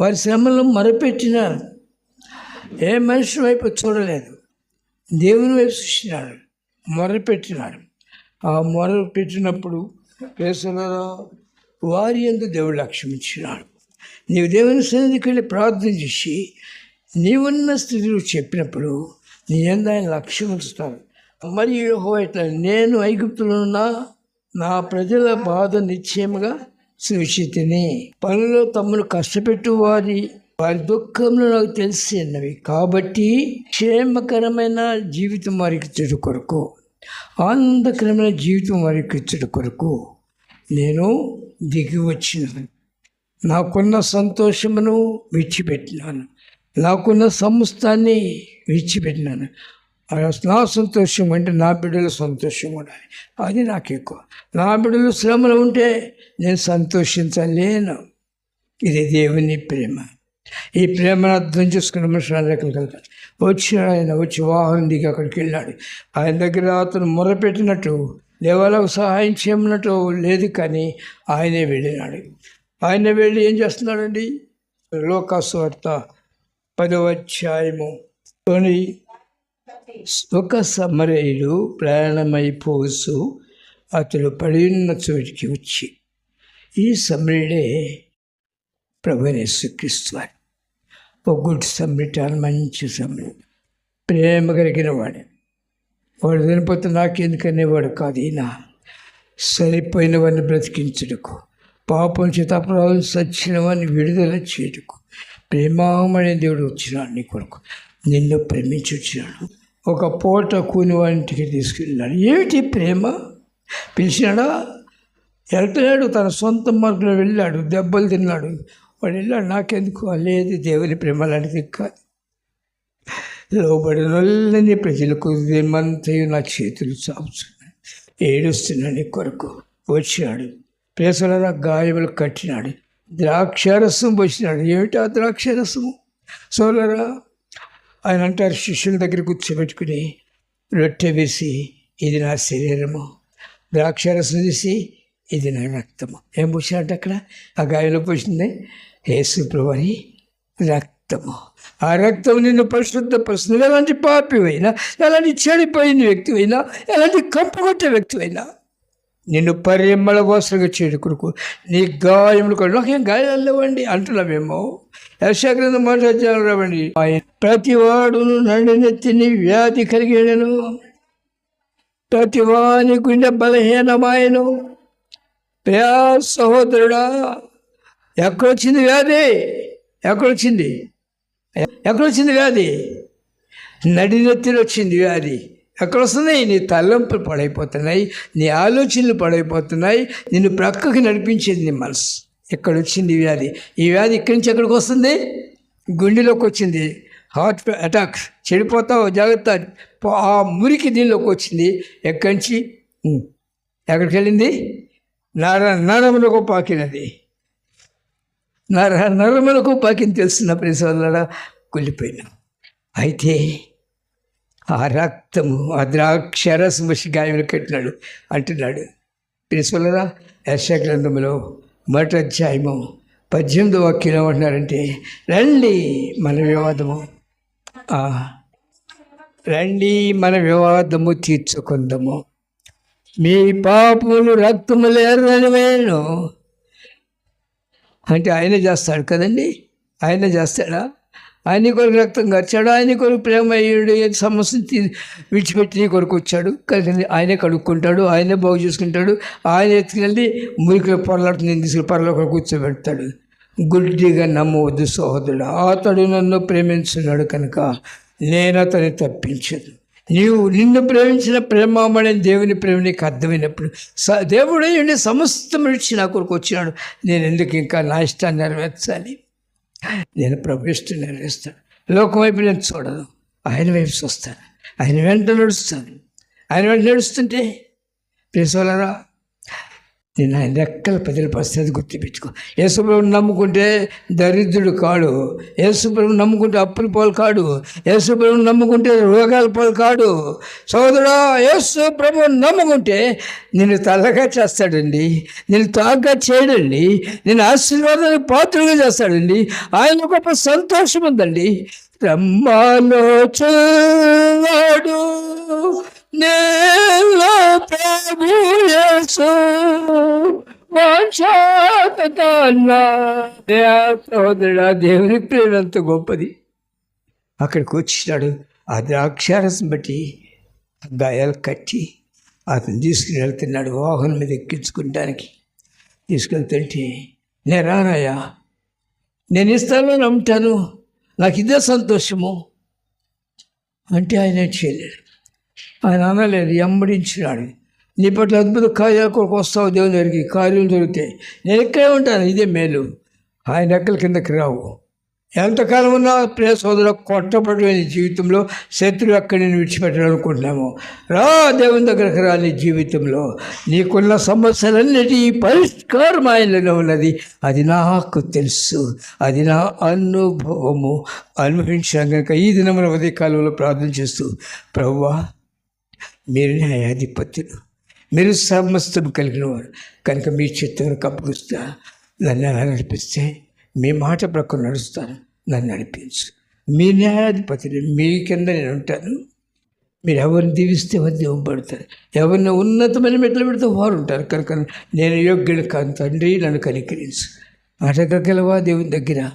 వారి శ్రమలను మరపెట్టిన ఏ మనిషి వైపు చూడలేదు. దేవుని వైపు చూసినాడు మొరపెట్టినాడు. ఆ మొర పెట్టినప్పుడు పేసలలో వారి ఎందు దేవుడు లక్ష్మించినాడు నీవు దేవుని సన్నిధికి వెళ్ళి ప్రార్థన చేసి నీవున్న స్థితిలో చెప్పినప్పుడు నీ ఎందు ఆయన లక్ష్యం ఉంచుతారు మరియు ఇట్లా నేను ఐగుప్తులో ఉన్న నా ప్రజల బాధ నిశ్చయముగా సూచితిని పనులు తమను కష్టపెట్టువారి వారి వారి దుఃఖంలో నాకు తెలిసి అన్నవి కాబట్టి క్షేమకరమైన జీవితం వారికి ఇచ్చడు కొరకు ఆనందకరమైన జీవితం వారికి ఇచ్చడు కొరకు నేను దిగి వచ్చినాను. నాకున్న సంతోషమును విడిచిపెట్టినాను. నాకున్న సమస్తాన్ని విడిచిపెట్టినాను. నా సంతోషం అంటే నా బిడ్డల సంతోషం ఉండాలి అది నాకు ఎక్కువ. నా బిడ్డలు శ్రమలు ఉంటే నేను సంతోషించలేను. ఇది దేవుని ప్రేమ. ఈ ప్రేమను అర్థం చేసుకున్న మనుషులు అనేకలు కలుగుతారు వచ్చాడు ఆయన వచ్చి వాహనం దిగి అక్కడికి వెళ్ళాడు. ఆయన దగ్గర అతను మొరపెట్టినట్టు దేవాలకు సహాయం చేయమన్నట్టు లేదు కానీ ఆయనే వెళ్ళినాడు. ఆయన వెళ్ళి ఏం చేస్తున్నాడండి? లోకాస్వార్త పదవ అధ్యాయము. కొని ఒక సమరయుడు ప్రయాణమైపోసు అతడు పడి ఉన్న చోటికి వచ్చి ఈ సమరయుడే ప్రభునేసుక్రీస్తు వారు ఒక గుడ్ సమ్మిటాలు మంచి సమ్మిడి ప్రేమ కలిగిన వాడే. వాడు చనిపోతే నాకెందుకనేవాడు కాదు ఈయన. సరిపోయిన వాడిని బ్రతికించుటకు పాపం చితాపరాలు సచ్చిన వాడిని విడుదల చేయుటకు ప్రేమమనే దేవుడు వచ్చినాడు నీ కొరకు. నిన్ను ప్రేమించి వచ్చినాడు. ఒక పూట కూని వాడింటికి తీసుకెళ్ళాడు ఏమిటి ప్రేమ? పిలిచినాడా? వెళ్తున్నాడు తన సొంత మార్గంలో వెళ్ళాడు దెబ్బలు తిన్నాడు. వాడు వెళ్ళాడు నాకెందుకు? లేదు దేవుని ప్రేమ లాంటిది కాదు. లోబడినొల్లని ప్రజలకు దేమంతయు నా చేతులు చాపుతున్నాయి ఏడుస్తున్నాడు కొరకు. వచ్చాడు ప్రేసల గాయములు కట్టినాడు. ద్రాక్షారసం వచ్చినాడు ఏమిటా ఆ ద్రాక్షారసము? సోలరా ఆయన అంటారు శిష్యుల దగ్గర కూర్చోబెట్టుకుని రొట్టె వేసి ఇది నా శరీరము. ద్రాక్షరసం తీసి ఇది నా రక్తము. ఏం పోసినట్టు అక్కడ? ఆ గాయంలో పోసింది యేసు ప్రభుని రక్తము. ఆ రక్తం నిన్ను పరిశుద్ధపరుస్తుంది ఎలాంటి పాపివైనా ఎలాంటి చెడిపోయిన వ్యక్తివైనా ఎలాంటి కంపగొట్టే వ్యక్తివైనా నిన్ను పరిమళ వాసులుగా చేయడు కొడుకు. నీ గాయములు కొడు నాకేం గాయాలు లేవండి అంటున్నామేమో యశాగ్రంథం మాట్లాడారు రావండి. ఆయన ప్రతివాడు నడినెత్తిని వ్యాధి కలిగాను ప్రతివాని గుండె బలహీనమాయను. ప్రియా సహోదరుడా ఎక్కడొచ్చింది వ్యాధి? ఎక్కడొచ్చింది? ఎక్కడొచ్చింది వ్యాధి? నడినెత్తిని వచ్చింది వ్యాధి. ఎక్కడొస్తున్నాయి నీ తలంపులు పడైపోతున్నాయి నీ ఆలోచనలు పడైపోతున్నాయి నిన్ను ప్రక్కకి నడిపించేది నీ మనసు. ఇక్కడ వచ్చింది ఈ వ్యాధి? ఈ వ్యాధి ఇక్కడి నుంచి ఎక్కడికి వస్తుంది? గుండెలోకి వచ్చింది. Heart attack. చెడిపోతావు జాగ్రత్త. ఆ మురికి దీనిలోకి వచ్చింది. ఎక్కడి నుంచి? ఎక్కడికి వెళ్ళింది? నర నరములకు పాకినది. నర నరములకు పాకింది తెలుస్తున్న ప్రేస వాళ్ళ కుళ్ళిపోయినా. అయితే ఆ రక్తము ఆ ద్రాక్షరసం వచ్చి గాయములు కట్టినాడు. అంటున్నాడు. ప్రిన్సిపల్గా యశాగ్రంథంలో మొదటి అధ్యాయము పద్దెనిమిది వాక్యం ఏమంటున్నారంటే రండి మన వివాదము. రండి మన వివాదము తీర్చుకుందాము. మీ పాపములు రక్తము ఎర్రనివేను అంటే ఆయన చేస్తాడు కదండి? ఆయన చేస్తాడా? ఆయన కొరకు రక్తం గరిచాడు ఆయన కొరకు ప్రేమ అయ్యాడు సమస్యను తీ విడిచిపెట్టి నీ కొరకు వచ్చాడు. కానీ ఆయనే కడుక్కుంటాడు ఆయనే బాగు చేసుకుంటాడు ఆయన ఎత్తుకెళ్ళి మురికిలో పొరలాడుతుంది తీసుకుని పొరలో కూర్చోబెడతాడు. గుడ్డిగా నమ్మవద్దు సహోదరుడు అతడు నన్ను ప్రేమించున్నాడు కనుక నేను అతని తప్పించదు నీవు నిన్ను ప్రేమించిన ప్రేమమని దేవుని ప్రేమ నీకు అర్థమైనప్పుడు స దేవుడు సమస్తం విడిచి నా కొరకు వచ్చినాడు. నేను ఎందుకు ఇంకా నా ఇష్టాన్ని నెరవేర్చాలి? నేను ప్రభుష్టి నెరవేరుస్తాను లోకం వైపు నేను చూడను. ఆయన వైపు చూస్తాను. ఆయన వెంట నడుస్తాను. ఆయన వెంట నడుస్తుంటే ప్రిన్సిపలరా నేను ఆయన రెక్కల ప్రజల పరిస్థితి గుర్తుపెట్టుకో యేసుప్రభుని నమ్ముకుంటే దరిద్రుడు కాడు. యేసుప్రభుని నమ్ముకుంటే అప్పులు పాలు కాడు. యేసుప్రభుని నమ్ముకుంటే రోగాల పాలు కాడు. సోదరా యేసుప్రభుని నమ్ముకుంటే నేను తల్లగా చేస్తాడండి. నేను తాగ్గా చేయడండి. నేను ఆశీర్వాదానికి పాత్రగా చేస్తాడండి. ఆయన గొప్ప సంతోషం ఉందండి. రమ్మాలో చూడు నేల ప్రభు యేసు సోదరుడా దేవుని ప్రేమ గొప్పది. అక్కడికి వచ్చినాడు. ఆ ద్రాక్షారసం బట్టి గాయాలు కట్టి అతను తీసుకుని వెళ్తున్నాడు. వాహనం మీద ఎక్కించుకుంటానికి తీసుకెళ్తుంటే నేను రానయ్యా నేను ఇస్తాను నమ్ముతాను నాకు ఇదే సంతోషము. అంటే ఆయన చేయలేడు. ఆయన అనలేదు ఎంబడించినాడు. నీ పట్ల అద్భుత కార్యాల కొరకు వస్తావు దేవుని దగ్గరికి కార్యం దొరుకుతాయి. నేను ఇక్కడే ఉంటాను ఇదే మేలు. ఆయన రెక్కల కిందకి రావు. ఎంతకాలం ఉన్నా ప్రియ సోదరు కొట్టబడిన జీవితంలో శత్రువు ఎక్కడ నేను విడిచిపెట్టాలనుకుంటున్నాము రా దేవుని దగ్గరకు రా నీ జీవితంలో. నీకున్న సమస్యలన్నిటి పరిష్కారం ఆయనలో ఉన్నది. అది నాకు తెలుసు అది నా అనుభవము. అనుభవించాం కనుక ఈ దినమున ఉదయ కాలంలో ప్రార్థన చేస్తూ ప్రవ్వా మీరు న్యాయాధిపతులు. మీరు సమస్తం కలిగిన వారు కనుక మీ చిత్తాన్ని కప్పుకొస్తా నన్ను ఎలా నడిపిస్తే మీ మాట ప్రకారం నడుస్తాను. నన్ను నడిపించు. మీ న్యాయాధిపతులు మీ కింద నేను ఉంటాను. మీరు ఎవరిని దీవిస్తే వారు దీవంపడతారు ఎవరిని ఉన్నతమైన మెట్లు పెడితే వారు ఉంటారు. కనుక నేను యోగ్యుడు కాను తండ్రి నన్ను కనికరించు. అడగగలవా దేవుని దగ్గర?